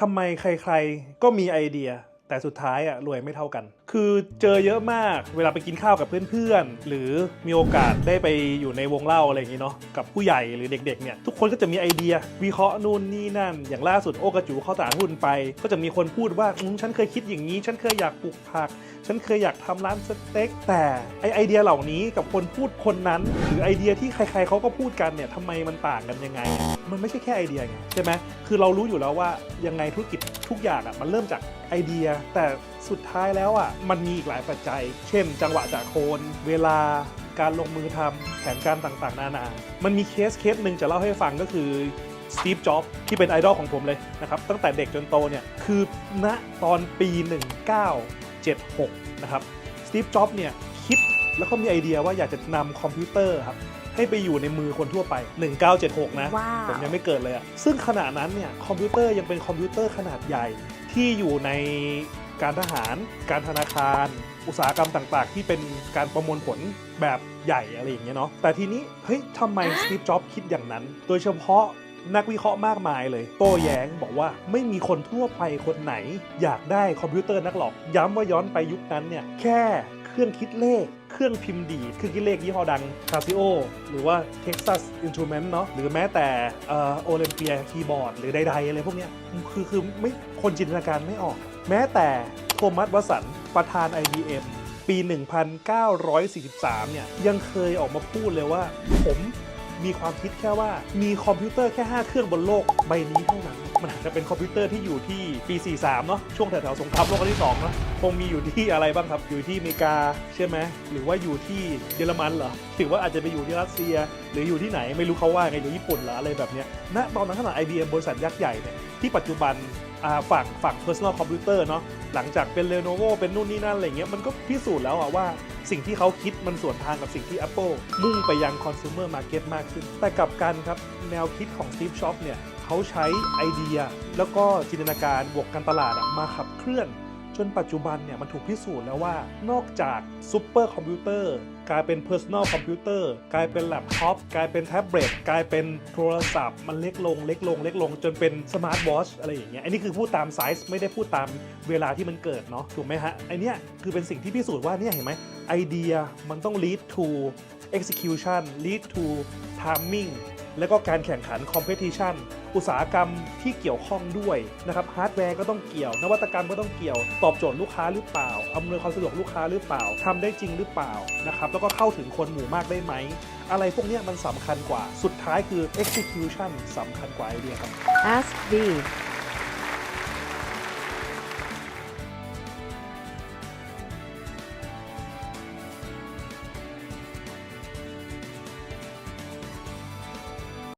ทำไมใครๆก็มีไอเดีย แต่สุดท้ายอะรวยไม่เท่ากัน คือเจอเยอะมากเวลาไปกินข้าวกับเพื่อนๆ หรือมีโอกาสได้ไปอยู่ในวงเล่าอะไรอย่างนี้เนาะกับผู้ใหญ่หรือเด็กๆเนี่ยทุกคนก็จะมีไอเดีย วิเคราะห์นู่นนี่นั่น อย่างล่าสุดโอกระจูเข้าตลาดหุ้นไป ก็จะมีคนพูดว่าอืมฉันเคยคิดอย่างนี้ ฉันเคยอยากปลูกผัก ฉันเคยอยากทำร้านสเต็กแต่ไอไอเดียเหล่านี้กับคนพูดคนนั้น หรือไอเดียที่ใคร ๆเขาก็พูดกันเนี่ยทำไมมันต่างกันยังไง มันไม่ใช่แค่ไอเดียไงใช่ไหมคือเรารู้อยู่แล้วว่ายังไงธุรกิจทุกอย่างอะมันเริ่มจากไอเดีย แต่ สุดท้ายแล้วอะมันมีอีกหลายปัจจัย เช่น จังหวะจากโคน เวลาการลงมือทำแผนการต่างๆ นานา มันมีเคสเคสหนึ่งจะเล่าให้ฟังก็คือสตีฟ จ็อบที่เป็นไอดอลของผมเลยนะครับตั้งแต่เด็กจนโตเนี่ยคือณตอนปี 1976 นะครับสตีฟ จ็อบเนี่ยคิดแล้วก็มีไอเดียว่าอยากจะนำคอมพิวเตอร์ครับให้ไปอยู่ในมือคนทั่วไป 1976 นะว้าวผมยังไม่เกิดเลยอะซึ่งขณะนั้นเนี่ยคอมพิวเตอร์ยังเป็นคอมพิวเตอร์ขนาดใหญ่ที่อยู่ใน การทหาร การธนาคาร อุตสาหกรรมต่างๆ ที่เป็นการประมวลผลแบบใหญ่อะไรอย่างเงี้ยเนาะแต่ทีนี้เฮ้ยทำไมสตีฟจ็อบคิดอย่างนั้น โดยเฉพาะนักวิเคราะห์มากมายเลย โต้แย้งบอกว่าไม่มีคนทั่วไปคนไหน อยากได้คอมพิวเตอร์นักหรอก ย้ำว่าย้อนไปยุคนั้นเนี่ยแค่เค รื่องคิดเลข เครื่องพิมพ์ดีดเครื่องคิดเลขยี่ห้อดัง Casio หรือว่า Texas Instrument เนาะหรือแม้แต่โอลิมเปียคีย์บอร์ดหรือใดๆอะไรพวกเนี้ยคือคือไม่คนจินตนาการไม่ออก แม้แต่โทมัสวัสันประธาน IBM ปี 1943 เนี่ย ยังเคยออกมาพูดเลยว่า ผม มีความคิดแค่ว่ามีคอมพิวเตอร์แค่ 5 เครื่องบนโลกใบนี้เท่านั้น มันอาจจะเป็นคอมพิวเตอร์ที่อยู่ที่ปี 43 เนาะช่วงแถวๆสงครามโลกครั้งที่2เนาะคงมีอยู่ที่อะไรบ้างครับ อยู่ที่อเมริกาใช่ไหมหรือว่าอยู่ที่เยอรมันเหรอถือว่าอาจจะไปอยู่ที่รัสเซีย หรืออยู่ที่ไหนไม่รู้เขาว่าไงอยู่ญี่ปุ่นเหรออะไรแบบเนี้ยณตอนนั้นขนาด IBM บริษัทยักษ์ใหญ่เนี่ยที่ปัจจุบันฝั่งฝั่ง personal computer เนาะหลังจากเป็น Lenovo เป็นนู่นนี่นั่นอะไรเงี้ยมันก็พิสูจน์แล้วอะว่า สิ่งที่เขาคิดมันสวนทางกับสิ่งที่ Apple มุ่งไปยัง consumer market มากขึ้น แต่กลับกันครับแนวคิดของ Steve Jobs เนี่ยเขาใช้ไอเดีย แล้วก็จินตนาการบวกการตลาดมาขับเคลื่อน จนปัจจุบันเนี่ยมันถูกพิสูจน์แล้วว่านอกจากซูเปอร์คอมพิวเตอร์กลายเป็น Personal Computer กลายเป็นแล็ปท็อปกลายเป็นแท็บเล็ตกลายเป็นโทรศัพท์ มันเล็กลงเล็กลงเล็กลง จนเป็นสมาร์ทวอชอะไรอย่างเงี้ยอันนี้คือพูดตามไซส์ไม่ได้พูดตามเวลาที่มันเกิดเนาะถูกไหมฮะไอเนี้ยคือเป็นสิ่งที่พิสูจน์ว่าเนี่ยเห็นไหมไอเดียมันต้อง lead to execution lead to timing แล้วก็การแข่งขัน competition อุตสาหกรรมที่เกี่ยวข้องด้วยนะครับฮาร์ดแวร์ก็ต้องเกี่ยว นวัตกรรมก็ต้องเกี่ยว ตอบโจทย์ลูกค้าหรือเปล่าอำนวยความสะดวกลูกค้าหรือเปล่าทำได้จริงหรือเปล่านะครับแล้วก็เข้าถึงคนหมู่มากได้ไหม อะไรพวกนี้มันสำคัญกว่าสุดท้ายคือ execution สำคัญกว่าไอเดียครับ Ask V